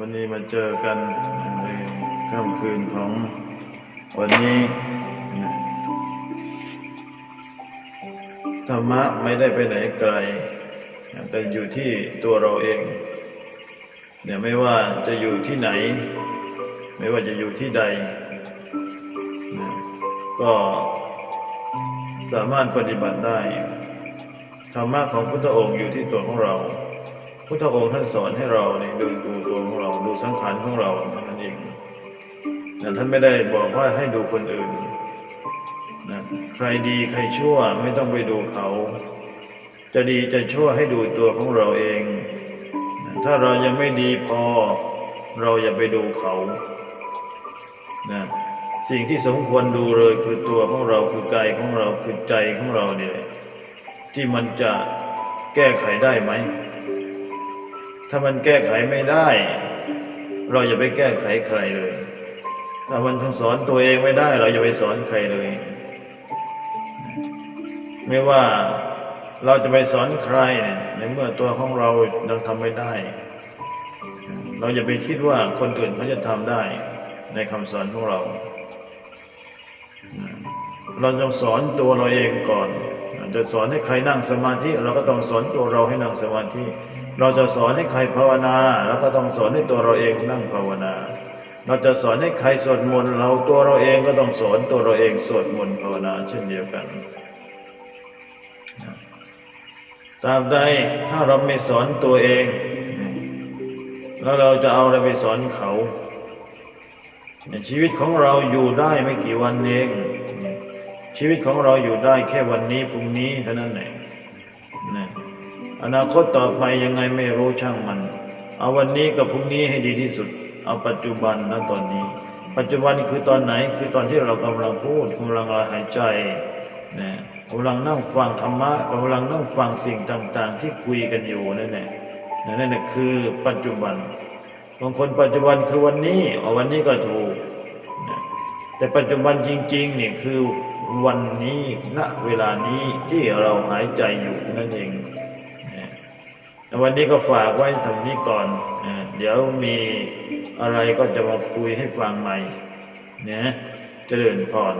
วันนี้มาเจอกันในค่ำคืนของวันนี้ธรรมะไม่ได้ไปไหนไกล แต่อยู่ที่ตัวเราเองเนี่ยไม่ว่าจะอยู่ที่ไหน ไม่ว่าจะอยู่ที่ใด ก็สามารถปฏิบัติได้ ธรรมะของพุทธองค์อยู่ที่ตัวของเรา พุทธองค์ท่านสอนให้เราเนี่ยดูดูตัวของเราดูสังขารของเราเท่านั้นเองนะท่านไม่ได้บอกว่าให้ดูคนอื่นนะใครดีใครชั่วไม่ต้องไปดูเขา จะดีจะชั่วให้ดูตัวของเราเองนะถ้าเรายังไม่ดีพอ เราอย่าไปดูเขานะสิ่งที่สมควรดูเลยคือตัวของเราคือกายของเราคือใจของเราเนี่ยที่มันจะแก้ไขได้ไหม ถ้ามันแก้ไขไม่ได้ เราอย่าไปแก้ไขใครเลย ถ้ามันทั้งสอนตัวเองไม่ได้ เราอย่าไปสอนใครเลย ไม่ว่าเราจะไปสอนใครเนี่ยในเมื่อตัวของเรายังทำไม่ได้ เราอย่าไปคิดว่าคนอื่นเขาจะทำได้ในคำสอนของเรา เราต้องสอนตัวเราเองก่อนจะสอนให้ใครนั่งสมาธิ เราก็ต้องสอนตัวเราให้นั่งสมาธิ เราจะสอนให้ใครภาวนาเราก็ต้องสอนให้ตัวเราเองนั่งภาวนา เราจะสอนให้ใครสวดมนต์เราตัวเราเองก็ต้องสอนตัวเราเองสวดมนต์ภาวนาเช่นเดียวกันตราบใดถ้าเราไม่สอนตัวเอง แล้วเราจะเอาอะไรไปสอนเขาชีวิตของเราอยู่ได้ไม่กี่วันเอง ชีวิตของเราอยู่ได้แค่วันนี้พรุ่งนี้เท่านั้นเองนะ อนาคตต่อไปยังไงไม่รู้ช่างมัน เอาวันนี้กับพรุ่งนี้ให้ดีที่สุด เอาปัจจุบันนะตอนนี้ ปัจจุบันคือตอนไหนคือตอนที่เรากำลังพูดกำลังหายใจนะกำลังนั่งฟังธรรมะกำลังนั่งฟังสิ่งต่างๆ ที่คุยกันอยู่นั่นแหละนั่นแหละคือปัจจุบันบางคนปัจจุบันคือวันนี้เอาวันนี้ก็ถูกนะแต่ปัจจุบันจริงๆนี่คือวันนี้ณเวลานี้ที่เราหายใจอยู่นั่นเอง วันนี้ก็ฝากไว้ตรงนี้ก่อน เดี๋ยวมีอะไรก็จะมาคุยให้ฟังใหม่นะเจริญพร